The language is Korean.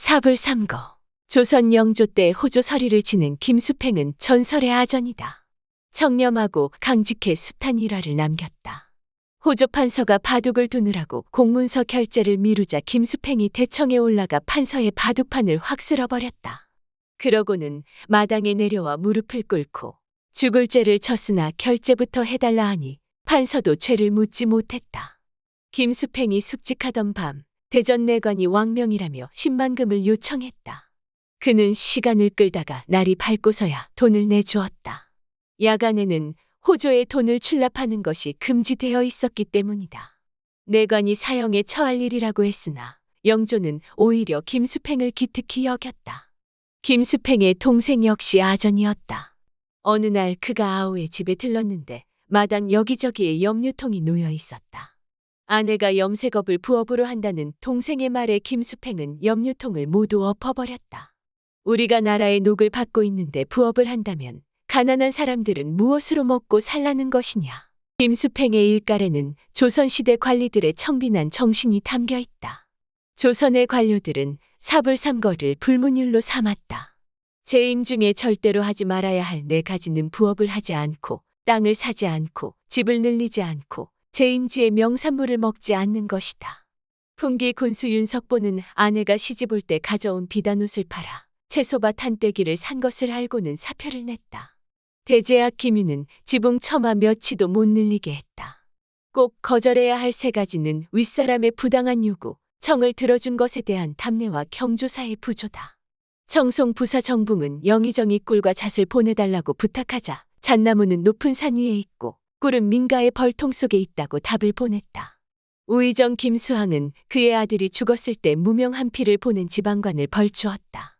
삽을 삼거. 조선 영조 때 호조 서리를 지는 김수팽은 전설의 아전이다. 청렴하고 강직해 숱한 일화를 남겼다. 호조 판서가 바둑을 두느라고 공문서 결제를 미루자 김수팽이 대청에 올라가 판서의 바둑판을 확 쓸어버렸다. 그러고는 마당에 내려와 무릎을 꿇고 죽을 죄를 쳤으나 결제부터 해달라 하니 판서도 죄를 묻지 못했다. 김수팽이 숙직하던 밤 대전 내관이 왕명이라며 10만금을 요청했다. 그는 시간을 끌다가 날이 밝고서야 돈을 내주었다. 야간에는 호조의 돈을 출납하는 것이 금지되어 있었기 때문이다. 내관이 사형에 처할 일이라고 했으나 영조는 오히려 김수팽을 기특히 여겼다. 김수팽의 동생 역시 아전이었다. 어느 날 그가 아우의 집에 들렀는데 마당 여기저기에 염류통이 놓여 있었다. 아내가 염색업을 부업으로 한다는 동생의 말에 김수팽은 염류통을 모두 엎어버렸다. 우리가 나라의 녹을 받고 있는데 부업을 한다면 가난한 사람들은 무엇으로 먹고 살라는 것이냐. 김수팽의 일갈에는 조선시대 관리들의 청빈한 정신이 담겨 있다. 조선의 관료들은 사불삼거를 불문율로 삼았다. 재임 중에 절대로 하지 말아야 할 네 가지는 부업을 하지 않고 땅을 사지 않고 집을 늘리지 않고 재임지의 명산물을 먹지 않는 것이다. 풍기 군수 윤석보는 아내가 시집 올 때 가져온 비단옷을 팔아 채소밭 한 떼기를 산 것을 알고는 사표를 냈다. 대제학 김유는 지붕 처마 몇치도 못 늘리게 했다. 꼭 거절해야 할 세 가지는 윗사람의 부당한 요구, 청을 들어준 것에 대한 담례와 경조사의 부조다. 청송 부사 정붕은 영의정이 꿀과 잣을 보내달라고 부탁하자 잣나무는 높은 산 위에 있고 꿀은 민가의 벌통 속에 있다고 답을 보냈다. 우의정 김수항은 그의 아들이 죽었을 때 무명 한 피를 보낸 지방관을 벌주었다.